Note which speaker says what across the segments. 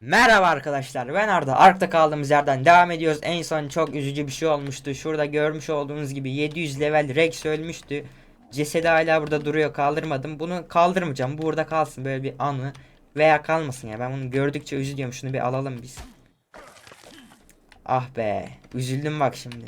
Speaker 1: Merhaba arkadaşlar ben Arda. Ark'ta kaldığımız yerden devam ediyoruz. En son çok üzücü bir şey olmuştu. Şurada görmüş olduğunuz gibi 700 level Rex ölmüştü. Cesedi hala burada duruyor kaldırmadım. Bunu kaldırmayacağım. Burada kalsın böyle bir anı veya kalmasın ya. Ben bunu gördükçe üzülüyorum. Şunu bir alalım biz. Ah be üzüldüm bak şimdi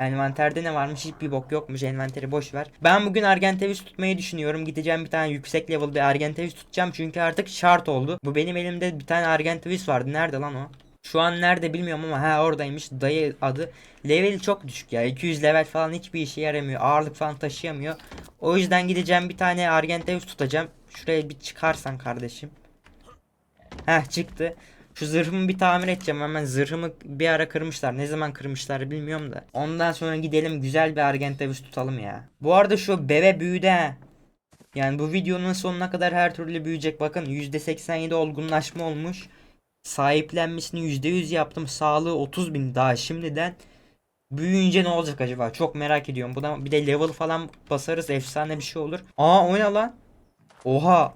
Speaker 1: Envanterde ne varmış hiçbir bok yokmuş envanteri boş ver. Ben bugün Argentavis tutmayı düşünüyorum. Gideceğim bir tane yüksek level bir Argentavis tutacağım çünkü artık şart oldu. Bu benim elimde bir tane Argentavis vardı. Nerede lan o? Şu an nerede bilmiyorum ama ha oradaymış. Dayı adı. Level çok düşük ya. 200 level falan hiçbir işe yaramıyor. Ağırlık falan taşıyamıyor. O yüzden gideceğim bir tane Argentavis tutacağım. Şuraya bir çıkarsan kardeşim. Heh çıktı. Şu zırhımı bir tamir edeceğim. Hemen zırhımı bir ara kırmışlar. Ne zaman kırmışlar bilmiyorum da. Ondan sonra gidelim güzel bir Argentavis tutalım ya. Bu arada şu bebe büyüdü he Yani bu videonun sonuna kadar her türlü büyüyecek. Bakın %87 olgunlaşma olmuş. Sahiplenmesini %100 yaptım. Sağlığı 30 bin daha şimdiden. Büyüyünce ne olacak acaba? Çok merak ediyorum. Buna bir de level falan basarız. Efsane bir şey olur. Aa o ne lan? Oha.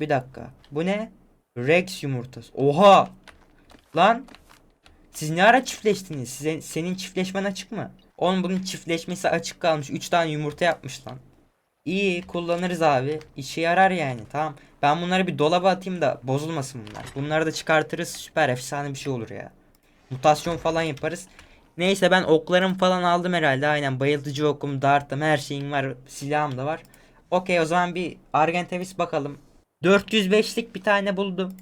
Speaker 1: Bir dakika. Bu ne Rex yumurtası. Oha! Lan! Siz ne ara çiftleştiniz? Size, senin çiftleşmen açık mı? Oğlum bunun çiftleşmesi açık kalmış. 3 tane yumurta yapmış lan. İyi kullanırız abi. İşe yarar yani. Tamam. Ben bunları bir dolaba atayım da bozulmasın bunlar. Bunları da çıkartırız. Süper efsane bir şey olur ya. Mutasyon falan yaparız. Neyse ben oklarım falan aldım herhalde. Aynen bayıltıcı okum, dartım her şeyim var. Silahım da var. Okey o zaman bir Argentavis bakalım. 405'lik bir tane buldum.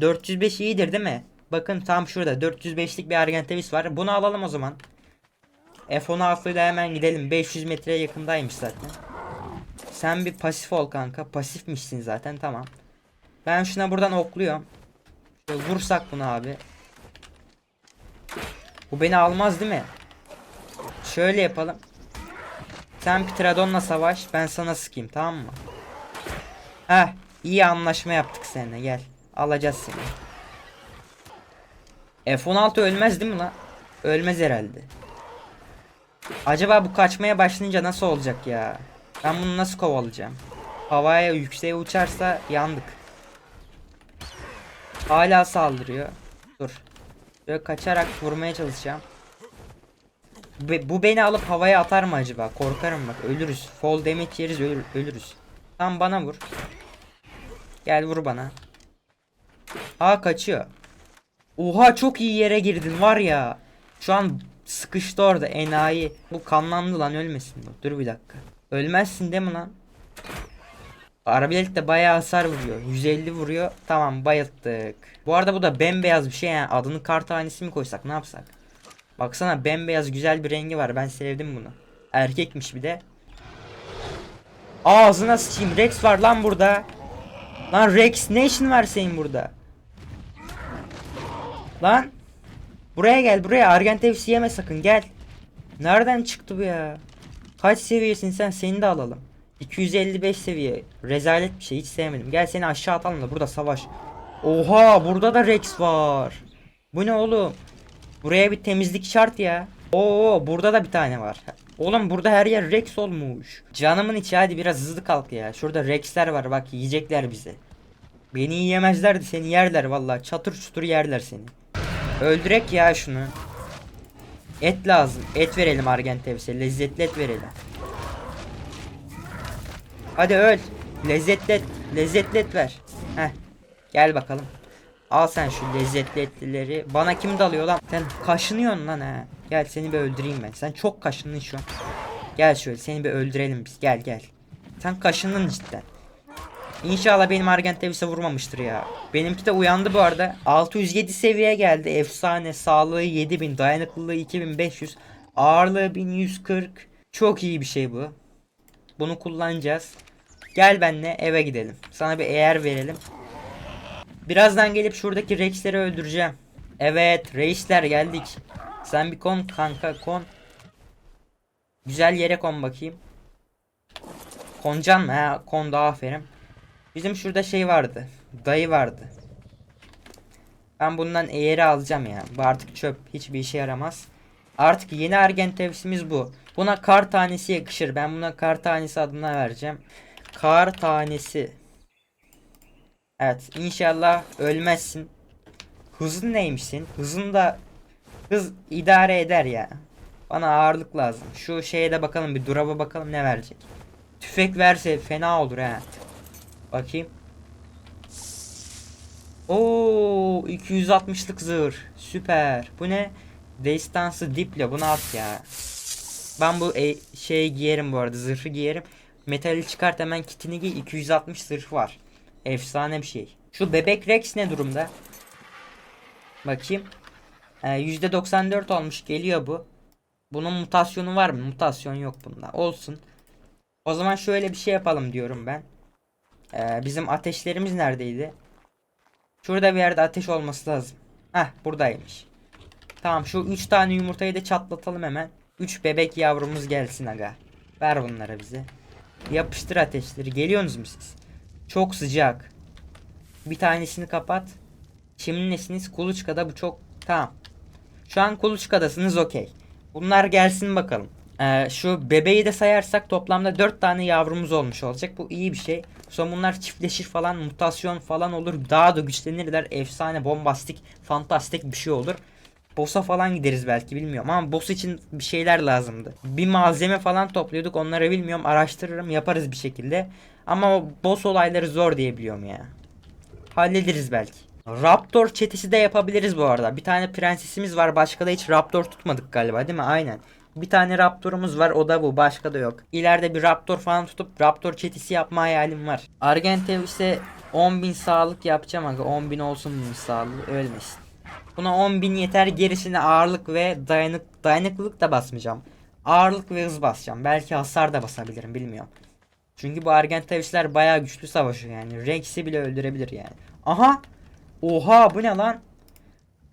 Speaker 1: 405 iyidir değil mi? Bakın tam şurada 405'lik bir Argentavis var. Bunu alalım o zaman. F16 ile hemen gidelim. 500 metreye yakındaymış zaten. Sen bir pasif ol kanka. Pasifmişsin zaten tamam. Ben şuna buradan okluyorum. Şöyle vursak bunu abi. Bu beni almaz değil mi? Şöyle yapalım. Sen Pterodon'la savaş. Ben sana sıkayım tamam mı? Heh İyi anlaşma yaptık seninle gel. Alacağız seni. F16 ölmez değil mi lan? Ölmez herhalde. Acaba bu kaçmaya başlayınca nasıl olacak ya? Ben bunu nasıl kovalayacağım? Havaya yükseğe uçarsa yandık. Hala saldırıyor. Dur. Böyle kaçarak vurmaya çalışacağım. Be- bu beni alıp havaya atar mı acaba? Korkarım bak ölürüz. Fall damage yeriz ölür- ölürüz. Tam bana vur. Gel vur bana. Aa kaçıyor. Oha çok iyi yere girdin var ya. Şu an sıkıştı orada enayi. Bu kanlandı lan ölmesin bu. Dur bir dakika. Ölmezsin değil mi lan? Arabilelik de bayağı hasar vuruyor. 150 vuruyor. Tamam bayılttık. Bu arada bu da bembeyaz bir şey yani. Adını kar tanesi mi koysak ne yapsak? Baksana bembeyaz güzel bir rengi var. Ben sevdim bunu. Erkekmiş bir de. Ağzına sıçayım. Rex var lan burada. Lan Rex ne işin var burada? Lan. Buraya gel buraya Argentavis yeme sakın gel. Nereden çıktı bu ya? Kaç seviyesin sen seni de alalım. 255 seviye. Rezalet bir şey hiç sevmedim. Gel seni aşağı atalım da burada savaş. Oha burada da Rex var. Bu ne oğlum? Buraya bir temizlik şart ya. Oo burada da bir tane var. Oğlum burada her yer Rex olmuş. Canımın içi hadi biraz hızlı kalk ya. Şurada Rex'ler var bak yiyecekler bizi. Beni yiyemezlerdi seni yerler vallahi çatır çutur yerler seni. Öldürek ya şunu. Et lazım. Et verelim Argentavis'e. Lezzetli et verelim. Hadi öl. Lezzetli et. Lezzetli et ver. Heh. Gel bakalım. Al sen şu lezzetli etlileri. Bana kim dalıyor lan? Sen kaşınıyorsun lan ha. Gel seni bir öldüreyim ben. Sen çok kaşındın şu an. Gel şöyle seni bir öldürelim biz. Gel gel. Sen kaşındın cidden. İnşallah benim Argentavis'e vurmamıştır ya. Benimki de uyandı bu arada. 607 seviyeye geldi. Efsane. Sağlığı 7000. Dayanıklılığı 2500. Ağırlığı 1140. Çok iyi bir şey bu. Bunu kullanacağız. Gel benle eve gidelim. Sana bir eğer verelim. Birazdan gelip şuradaki Rex'leri öldüreceğim. Evet reisler geldik. Sen bir kon kanka kon. Güzel yere kon bakayım. Koncan mı? Ha, kon da aferin. Bizim şurada şey vardı. Dayı vardı. Ben bundan eğeri alacağım ya. Bu artık çöp. Hiçbir işe yaramaz. Artık yeni Argentavis'imiz bu. Buna kar tanesi yakışır. Ben buna kar tanesi adına vereceğim. Kar tanesi. Evet inşallah ölmezsin. Hızın neymişsin? Hızın da hız idare eder ya. Bana ağırlık lazım. Şu şeye de bakalım bir duraba bakalım ne verecek. Tüfek verse fena olur ha. Bakayım. Oo 260'lık zırh. Süper. Bu ne? Destansı diple bunu at ya. Ben bu e, şeyi giyerim bu arada zırhı giyerim. Metali çıkart hemen kitini giy 260 zırh var. Efsane bir şey. Şu bebek Rex ne durumda? Bakayım. Ee, %94 olmuş geliyor bu. Bunun mutasyonu var mı? Mutasyon yok bunda. Olsun. O zaman şöyle bir şey yapalım diyorum ben. Ee, bizim ateşlerimiz neredeydi? Şurada bir yerde ateş olması lazım. Heh buradaymış. Tamam şu 3 tane yumurtayı da çatlatalım hemen. 3 bebek yavrumuz gelsin aga. Ver bunlara bize. Yapıştır ateşleri. Geliyorsunuz mu siz? Çok sıcak. Bir tanesini kapat. Şimdi nesiniz? Kuluçkada bu çok... Tamam. Şu an kuluçkadasınız okey. Bunlar gelsin bakalım. Ee, şu bebeği de sayarsak toplamda 4 tane yavrumuz olmuş olacak. Bu iyi bir şey. Sonra bunlar çiftleşir falan mutasyon falan olur. Daha da güçlenirler. Efsane bombastik fantastik bir şey olur. Boss'a falan gideriz belki bilmiyorum ama boss için bir şeyler lazımdı. Bir malzeme falan topluyorduk onları bilmiyorum araştırırım yaparız bir şekilde. Ama o boss olayları zor diye biliyorum ya. Hallederiz belki. Raptor çetesi de yapabiliriz bu arada. Bir tane prensesimiz var başka da hiç Raptor tutmadık galiba değil mi? Aynen. Bir tane Raptor'umuz var o da bu başka da yok. İleride bir Raptor falan tutup Raptor çetesi yapma hayalim var. Argentev ise 10.000 sağlık yapacağım aga 10.000 olsun bunun sağlığı ölmesin. Buna 10.000 yeter gerisine ağırlık ve dayanık dayanıklılık da basmayacağım. Ağırlık ve hız basacağım. Belki hasar da basabilirim bilmiyorum. Çünkü bu Argentavisler bayağı güçlü savaşıyor yani. Rex'i bile öldürebilir yani. Aha! Oha bu ne lan?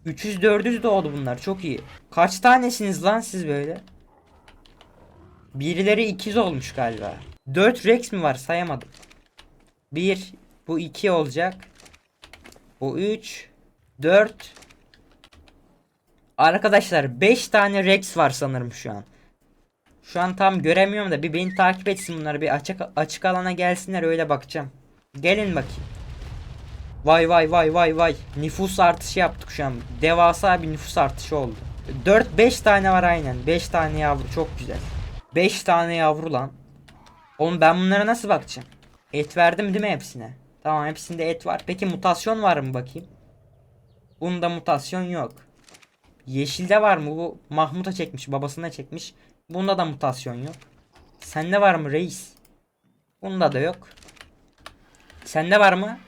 Speaker 1: 300 400 doğdu bunlar çok iyi. Kaç tanesiniz lan siz böyle? Birileri ikiz olmuş galiba. 4 Rex mi var sayamadım. 1 bu 2 olacak. Bu 3 4 Arkadaşlar 5 tane Rex var sanırım şu an. Şu an tam göremiyorum da bir beni takip etsin bunlar bir açık açık alana gelsinler öyle bakacağım. Gelin bakayım. Vay vay vay vay vay. Nüfus artışı yaptık şu an. Devasa bir nüfus artışı oldu. 4-5 tane var aynen. 5 tane yavru çok güzel. 5 tane yavru lan. Oğlum ben bunlara nasıl bakacağım? Et verdim değil mi hepsine? Tamam hepsinde et var. Peki mutasyon var mı bakayım? Bunda mutasyon yok. Yeşilde var mı? Bu Mahmut'a çekmiş. Babasına çekmiş. Bunda da mutasyon yok. Sende var mı reis? Bunda da yok. Sende var mı?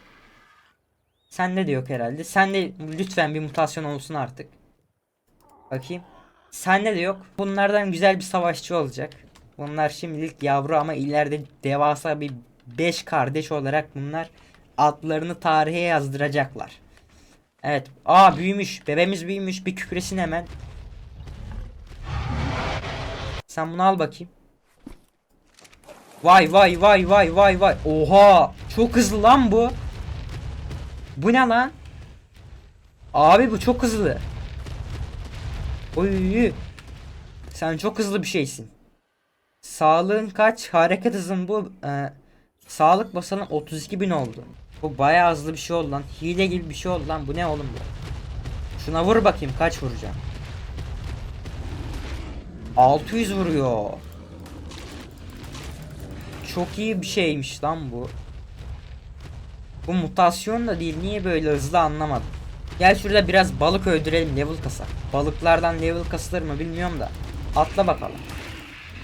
Speaker 1: Sende de yok herhalde. Sende lütfen bir mutasyon olsun artık. Bakayım. Sende de yok. Bunlardan güzel bir savaşçı olacak. Bunlar şimdilik yavru ama ileride devasa bir 5 kardeş olarak bunlar adlarını tarihe yazdıracaklar. Evet. Aa büyümüş. Bebemiz büyümüş. Bir kükresin hemen. Sen bunu al bakayım. Vay vay vay vay vay vay. Oha. Çok hızlı lan bu. Bu ne lan? Abi bu çok hızlı. Oy. Sen çok hızlı bir şeysin. Sağlığın kaç? Hareket hızın bu. Ee, sağlık basalım 32 bin oldu. Bu bayağı hızlı bir şey oldu lan. Hile gibi bir şey oldu lan. Bu ne oğlum bu? Şuna vur bakayım kaç vuracağım. 600 vuruyor. Çok iyi bir şeymiş lan bu. Bu mutasyon da değil. Niye böyle hızlı anlamadım. Gel şurada biraz balık öldürelim level kasa. Balıklardan level kasılır mı bilmiyorum da. Atla bakalım.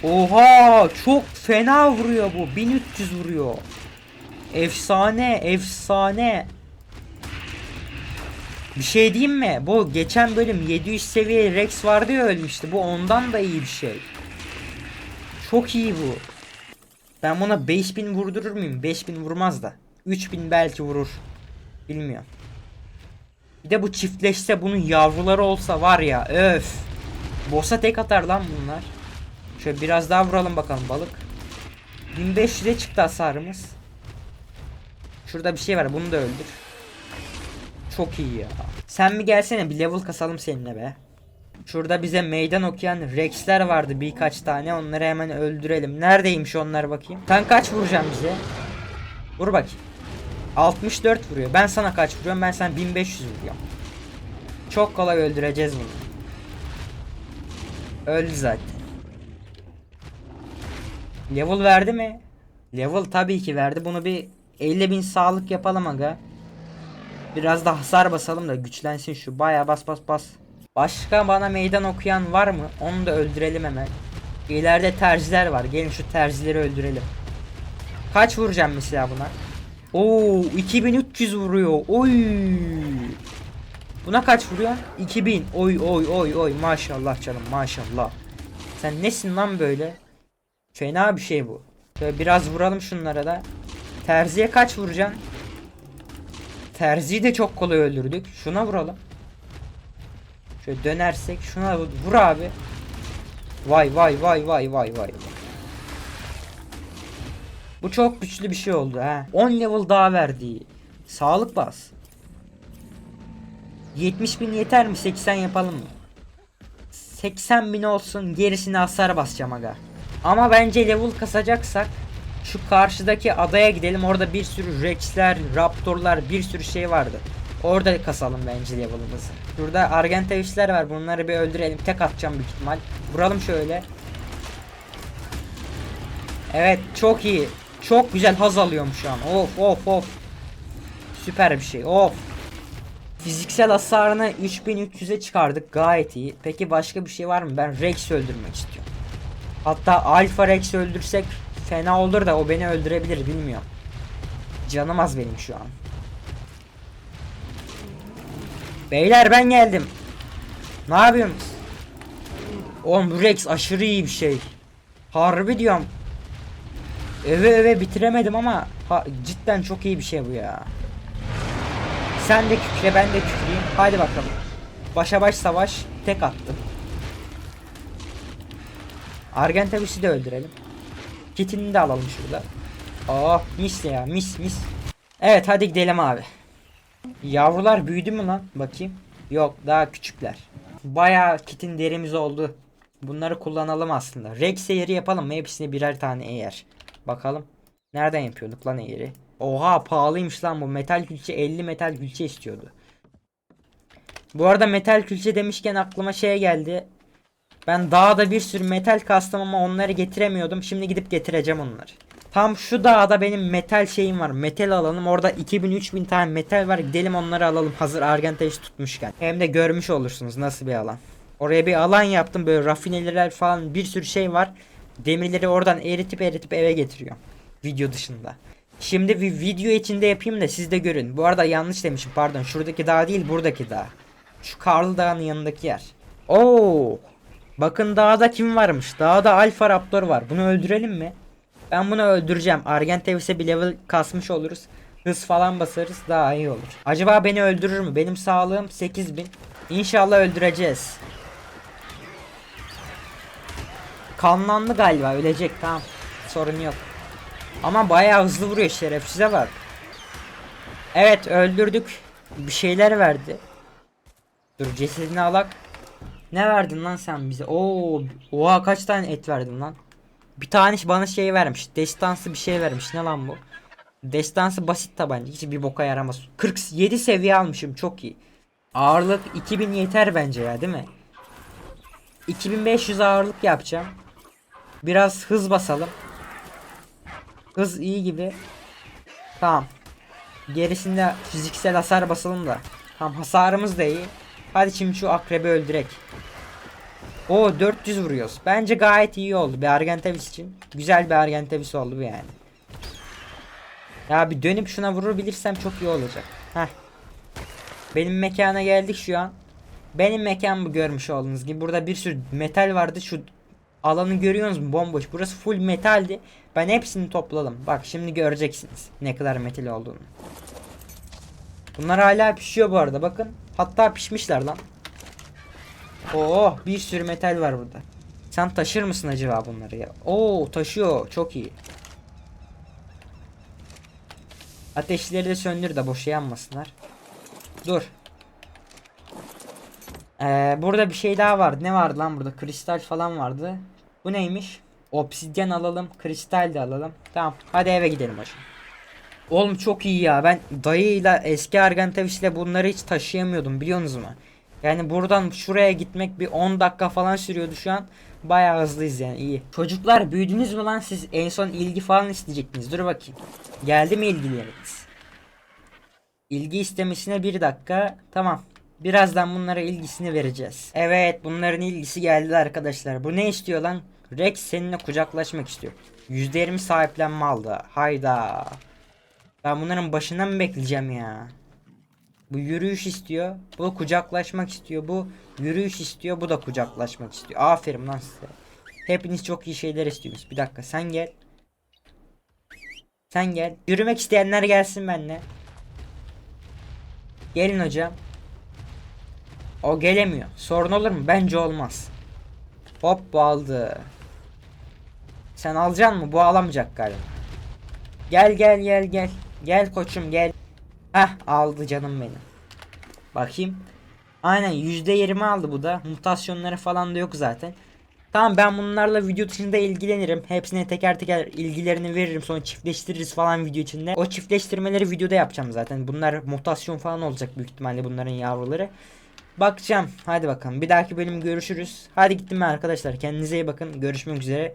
Speaker 1: Oha çok fena vuruyor bu. 1300 vuruyor. Efsane efsane. Bir şey diyeyim mi? Bu geçen bölüm 700 seviye Rex vardı ya ölmüştü. Bu ondan da iyi bir şey. Çok iyi bu. Ben buna 5000 vurdurur muyum? 5000 vurmaz da. 3000 belki vurur. Bilmiyorum. Bir de bu çiftleşse bunun yavruları olsa var ya öf. Boss'a tek atar lan bunlar. Şöyle biraz daha vuralım bakalım balık. 1500'e çıktı hasarımız. Şurada bir şey var bunu da öldür. Çok iyi ya. Sen mi gelsene bir level kasalım seninle be. Şurada bize meydan okuyan Rex'ler vardı birkaç tane. Onları hemen öldürelim. Neredeymiş onlar bakayım. Sen kaç vuracaksın bize? Vur bakayım. 64 vuruyor. Ben sana kaç vuruyorum? Ben sana 1500 vuruyorum. Çok kolay öldüreceğiz bunu. Öldü zaten. Level verdi mi? Level tabii ki verdi. Bunu bir 50 bin sağlık yapalım aga. Biraz da hasar basalım da güçlensin şu. Baya bas bas bas. Başka bana meydan okuyan var mı? Onu da öldürelim hemen. İleride terziler var. Gelin şu terzileri öldürelim. Kaç vuracağım mesela buna? Oo 2300 vuruyor. Oy. Buna kaç vuruyor? 2000. Oy oy oy oy maşallah canım maşallah. Sen nesin lan böyle? Fena bir şey bu. Şöyle biraz vuralım şunlara da. Terziye kaç vuracaksın? Terziyi de çok kolay öldürdük. Şuna vuralım. Şöyle dönersek şuna vur abi. Vay vay vay vay vay vay. Bu çok güçlü bir şey oldu ha. 10 level daha verdi. Sağlık bas. 70 bin yeter mi? 80 yapalım mı? 80 bin olsun gerisini hasar basacağım aga. Ama bence level kasacaksak şu karşıdaki adaya gidelim. Orada bir sürü Rex'ler, Raptor'lar bir sürü şey vardı. Orada kasalım bence level'ımızı. Burada Argentavis'ler var. Bunları bir öldürelim. Tek atacağım büyük ihtimal. Vuralım şöyle. Evet çok iyi. Çok güzel haz alıyorum şu an. Of of of. Süper bir şey. Of. Fiziksel hasarını 3300'e çıkardık. Gayet iyi. Peki başka bir şey var mı? Ben Rex öldürmek istiyorum. Hatta Alpha Rex öldürsek fena olur da o beni öldürebilir bilmiyorum. Canım az benim şu an. Beyler ben geldim. Ne yapıyorsunuz? Oğlum Rex aşırı iyi bir şey. Harbi diyorum. Öve öve bitiremedim ama ha, cidden çok iyi bir şey bu ya. Sen de kükre ben de kükreyim. Hadi bakalım. Başa baş savaş tek attım. Argentavis'i de öldürelim. Kitini de alalım şurada. Oh mis ya mis mis. Evet hadi gidelim abi. Yavrular büyüdü mü lan? Bakayım. Yok daha küçükler. Bayağı kitin derimiz oldu. Bunları kullanalım aslında. Rex eğri yapalım mı? Hepsine birer tane eğer. Bakalım. Nereden yapıyorduk lan eğri? Oha pahalıymış lan bu. Metal külçe 50 metal külçe istiyordu. Bu arada metal külçe demişken aklıma şey geldi. Ben dağda bir sürü metal kastım ama onları getiremiyordum. Şimdi gidip getireceğim onları. Tam şu dağda benim metal şeyim var. Metal alalım. Orada 2000-3000 tane metal var. Gidelim onları alalım. Hazır Argentavis tutmuşken. Hem de görmüş olursunuz nasıl bir alan. Oraya bir alan yaptım. Böyle rafineler falan bir sürü şey var. Demirleri oradan eritip eritip eve getiriyorum. Video dışında. Şimdi bir video içinde yapayım da siz de görün. Bu arada yanlış demişim pardon. Şuradaki dağ değil buradaki dağ. Şu Karlı Dağ'ın yanındaki yer. Oo. Bakın dağda kim varmış? Dağda Alfa Raptor var. Bunu öldürelim mi? Ben bunu öldüreceğim. Argentavis'e bir level kasmış oluruz. Hız falan basarız daha iyi olur. Acaba beni öldürür mü? Benim sağlığım 8000. İnşallah öldüreceğiz. Kanlandı galiba ölecek tamam. Sorun yok. Ama bayağı hızlı vuruyor şerefsize bak. Evet öldürdük. Bir şeyler verdi. Dur cesedini alak. Ne verdin lan sen bize? Oo, oha kaç tane et verdin lan? Bir tane bana şey vermiş. Destansı bir şey vermiş. Ne lan bu? Destansı basit tabanca. Hiç bir boka yaramaz. 47 seviye almışım. Çok iyi. Ağırlık 2000 yeter bence ya değil mi? 2500 ağırlık yapacağım. Biraz hız basalım. Hız iyi gibi. Tamam. Gerisinde fiziksel hasar basalım da. Tamam hasarımız da iyi. Hadi şimdi şu akrebi öldürek. O 400 vuruyoruz. Bence gayet iyi oldu bir Argentavis için. Güzel bir Argentavis oldu bu yani. Ya bir dönüp şuna vurur bilirsem çok iyi olacak. Heh. Benim mekana geldik şu an. Benim mekan bu görmüş olduğunuz gibi. Burada bir sürü metal vardı. Şu alanı görüyorsunuz mu? Bomboş. Burası full metaldi. Ben hepsini topladım. Bak şimdi göreceksiniz ne kadar metal olduğunu. Bunlar hala pişiyor bu arada bakın. Hatta pişmişler lan. Oo bir sürü metal var burada. Sen taşır mısın acaba bunları ya? Oo taşıyor çok iyi. Ateşleri de söndür de boşa yanmasınlar. Dur. Ee, burada bir şey daha vardı. Ne vardı lan burada? Kristal falan vardı. Bu neymiş? Obsidyen alalım. Kristal de alalım. Tamam. Hadi eve gidelim hocam. Oğlum çok iyi ya. Ben dayıyla eski Argentavis ile bunları hiç taşıyamıyordum biliyorsunuz mu? Yani buradan şuraya gitmek bir 10 dakika falan sürüyordu şu an. Bayağı hızlıyız yani iyi. Çocuklar büyüdünüz mü lan siz en son ilgi falan isteyecektiniz. Dur bakayım. Geldi mi ilgileriniz? İlgi istemesine bir dakika. Tamam. Birazdan bunlara ilgisini vereceğiz. Evet bunların ilgisi geldi arkadaşlar. Bu ne istiyor lan? Rex seninle kucaklaşmak istiyor. %20 sahiplenme aldı. Hayda. Ben bunların başından mı bekleyeceğim ya? Bu yürüyüş istiyor. Bu kucaklaşmak istiyor. Bu yürüyüş istiyor. Bu da kucaklaşmak istiyor. Aferin lan size. Hepiniz çok iyi şeyler istiyorsunuz. Bir dakika sen gel. Sen gel. Yürümek isteyenler gelsin benimle. Gelin hocam. O gelemiyor. Sorun olur mu? Bence olmaz. Hop bu aldı. Sen alacaksın mı? Bu alamayacak galiba. Gel gel gel gel. Gel koçum gel. Heh aldı canım benim. Bakayım. Aynen %20 aldı bu da. Mutasyonları falan da yok zaten. Tamam ben bunlarla video dışında ilgilenirim. Hepsine teker teker ilgilerini veririm. Sonra çiftleştiririz falan video içinde. O çiftleştirmeleri videoda yapacağım zaten. Bunlar mutasyon falan olacak büyük ihtimalle bunların yavruları. Bakacağım. Hadi bakalım. Bir dahaki bölüm görüşürüz. Hadi gittim ben arkadaşlar. Kendinize iyi bakın. Görüşmek üzere.